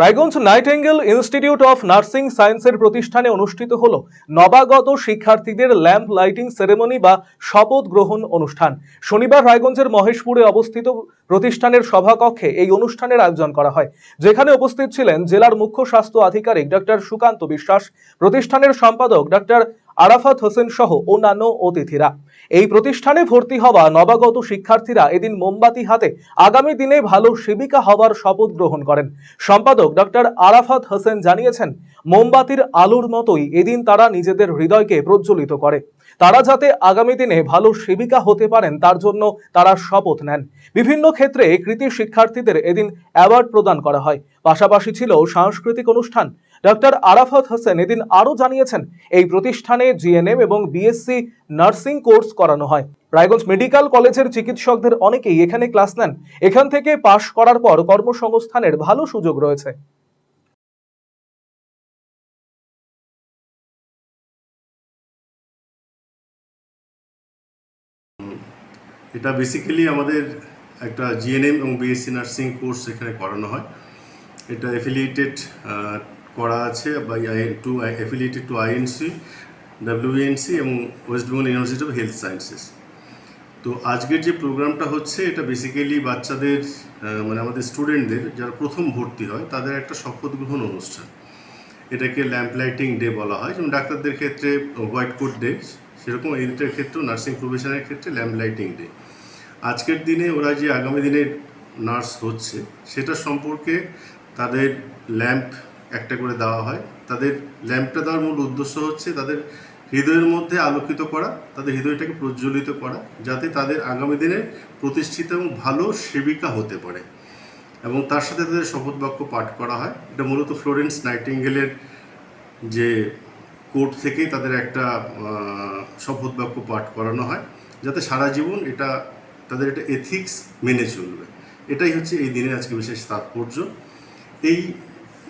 Raiganj Nightingale Institute of Nursing সায়েন্সের প্রতিষ্ঠানে অনুষ্ঠিত হল নবাগত শিক্ষার্থীদের ল্যাম্প লাইটিং সেরেমনি বা শপথ গ্রহণ অনুষ্ঠান। শনিবার রায়গঞ্জের মহেশপুরে অবস্থিত প্রতিষ্ঠানের সভাকক্ষে এই অনুষ্ঠানের আয়োজন করা হয়। যেখানে উপস্থিত ছিলেন জেলার মুখ্য স্বাস্থ্য আধিকারিক ডক্টর সুকান্ত বিশ্বাস, প্রতিষ্ঠানের সম্পাদক ডক্টর আরাফাত হোসেন সহ অন্যান্য অতিথিরা। এই প্রতিষ্ঠানে ভর্তি হওয়া নবাগত শিক্ষার্থীরা এদিন মোমবাতি হাতে আগামী দিনে ভালো সেবিকা হওয়ার শপথ গ্রহণ করেন। সম্পাদক ডক্টর আরাফাত হোসেন জানিয়েছেন, মোমবাতির আলোর মতোই এদিন তারা নিজেদের হৃদয়কে প্রজ্বলিত করে। তারা যাতে আগামী দিনে ভালো সেবিকা হতে পারেন, তার জন্য তারা শপথ নেন। বিভিন্ন ক্ষেত্রে কৃতি শিক্ষার্থীদের এদিন অ্যাওয়ার্ড প্রদান করা হয়। পাশাপাশি ছিল সাংস্কৃতিক অনুষ্ঠান ডক্টর আরাফাত হোসেন এদিন আরও জানিয়েছেন, এই প্রতিষ্ঠানে জিএনএম এবং বিএসসি নার্সিং কোর্স করানো হয়। রায়গঞ্জ মেডিকেল কলেজের চিকিৎসকদের অনেকেই এখানে ক্লাস নেন। এখান থেকে পাশ করার পর কর্মসংস্থানের ভালো সুযোগ রয়েছে। এটা বেসিক্যালি আমাদের একটা জিএনএম এবং বিএসসি নার্সিং কোর্স এখানে করানো হয়। এটা অ্যাফিলিয়েটেড করা আছে বা to affiliated to INC WBNC এবং West Bengal University of Health Sciences তো আজকের যে প্রোগ্রামটা হচ্ছে, এটা বেসিক্যালি বাচ্চাদের মানে আমাদের স্টুডেন্টদের যারা প্রথম ভর্তি হয়, তাদের একটা শপথ গ্রহণ অনুষ্ঠান। এটাকে ল্যাম্প লাইটিং ডে বলা হয়, যেমন ডাক্তারদের ক্ষেত্রে হোয়াইট কোট ডে, সেরকম এইটার ক্ষেত্রেও নার্সিং প্রফেশনের ক্ষেত্রে ল্যাম্প লাইটিং ডে। আজকের দিনে ওরা যে আগামী দিনে নার্স হচ্ছে সেটা সম্পর্কে তাদের ল্যাম্প একটা করে দেওয়া হয়। তাদের ল্যাম্পটা দেওয়ার মূল উদ্দেশ্য হচ্ছে তাদের হৃদয়ের মধ্যে আলোকিত করা, তাদের হৃদয়টাকে প্রজ্বলিত করা, যাতে তাদের আগামী দিনে প্রতিষ্ঠিত এবং ভালো সেবিকা হতে পারে। এবং তার সাথে তাদের শপথ বাক্য পাঠ করা হয়। এটা মূলত ফ্লোরেন্স নাইটিঙ্গেলের যে কোর্ট থেকেই তাদের একটা শপথ বাক্য পাঠ করানো হয়, যাতে সারা জীবন এটা, তাদের একটা এথিক্স মেনে চলবে। এটাই হচ্ছে এই দিনের আজকে বিশেষ তাৎপর্য। এই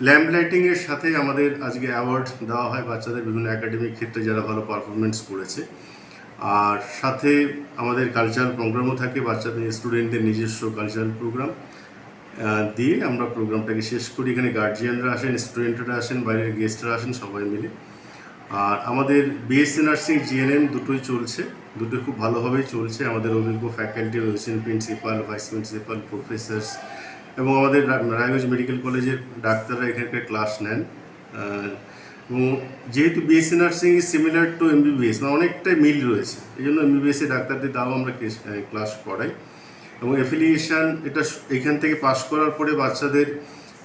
ল্যাম্প লাইটিংয়ের সাথে আমাদের আজকে অ্যাওয়ার্ড দেওয়া হয় বাচ্চাদের বিভিন্ন একাডেমিক ক্ষেত্রে যারা ভালো পারফরমেন্স করেছে। আর সাথে আমাদের কালচারাল প্রোগ্রামও থাকে, বাচ্চাদের স্টুডেন্টদের নিজস্ব কালচারাল প্রোগ্রাম দিয়ে আমরা প্রোগ্রামটাকে শেষ করি। এখানে গার্জিয়ানরা আসেন স্টুডেন্টরা আসেন, বাইরের গেস্টরা আসেন, সবাই মিলে। আর আমাদের বিএসসি নার্সিং জিএনএম দুটোই চলছে দুটো খুব ভালোভাবেই চলছে। আমাদের অভিজ্ঞ ফ্যাকাল্টি রয়েছেন প্রিন্সিপাল ভাইস প্রিন্সিপাল প্রফেসর্স এবং আমাদের রায়গঞ্জ মেডিকেল কলেজের ডাক্তাররা এখানকার ক্লাস নেন। এবং যেহেতু BSc nursing is similar to MBBS মানে অনেকটাই মিল রয়েছে। এই জন্য এমবিবিএসের ডাক্তারদের দ্বারাও আমরা ক্লাস করাই। এবং অ্যাফিলিয়েশন এটা এখান থেকে পাশ করার পরে বাচ্চাদের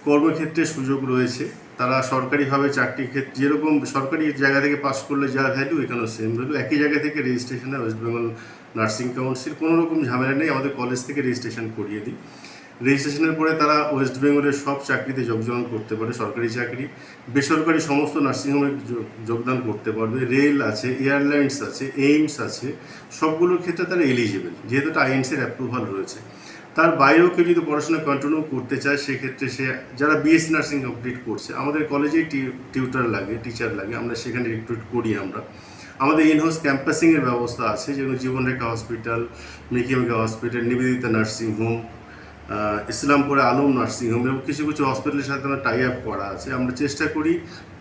কর্মক্ষেত্রে সুযোগ রয়েছে। তারা সরকারিভাবে চাকরি ক্ষেত্রে যেরকম সরকারি জায়গা থেকে পাশ করলে যা ভ্যালু এখানেও সেম ভ্যালু একই জায়গা থেকে রেজিস্ট্রেশনে ওয়েস্ট বেঙ্গল নার্সিং কাউন্সিল কোনো রকম ঝামেলা নেই। আমাদের কলেজ থেকে রেজিস্ট্রেশন করিয়ে দিই। রেজিস্ট্রেশনের পরে তারা ওয়েস্ট বেঙ্গলের সব চাকরিতে যোগদান করতে পারে, সরকারি চাকরি। বেসরকারি সমস্ত নার্সিংহোমে যোগ- যোগদান করতে পারবে। রেল আছে, এয়ারলাইন্স আছে, এইমস আছে, সবগুলোর ক্ষেত্রে তারা এলিজিবল যেহেতু এটা আইএনসির অ্যাপ্রুভাল রয়েছে। তার বাইরেও কেউ যদি পড়াশোনা কন্টিনিউ করতে চায়, সেক্ষেত্রে সে, যারা বিএসসি নার্সিং কমপ্লিট করছে, আমাদের কলেজেই টিউটার লাগে টিচার লাগে, আমরা সেখানে রিক্রুট করি আমরা। আমাদের ইনহাউস ক্যাম্পাসিংয়ের ব্যবস্থা আছে, যেমন জীবনরেখা হসপিটাল মিকিমিকা হসপিটাল নিবেদিতা নার্সিং হোম ইসলামপুরে আলম নার্সিং হোম এবং কিছু কিছু হসপিটালের সাথে আমরা টাই আপ করা আছে। আমরা চেষ্টা করি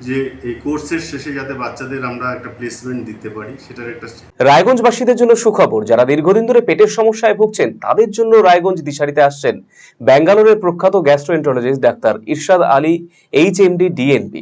যে এই কোর্সের শেষে যাতে বাচ্চাদের আমরা একটা প্লেসমেন্ট দিতে পারি, সেটার একটা রায়গঞ্জবাসীদের জন্য সুখবর, যারা দীর্ঘদিন ধরে পেটের সমস্যায় ভুগছেন, তাদের জন্য রায়গঞ্জ দিশারিতে আসছেন। ব্যাঙ্গালোরের প্রখ্যাত গ্যাস্ট্রোএন্টারোলজিস্ট ডাক্তার ইরশাদ আলী এইচ এমডি ডিএনবি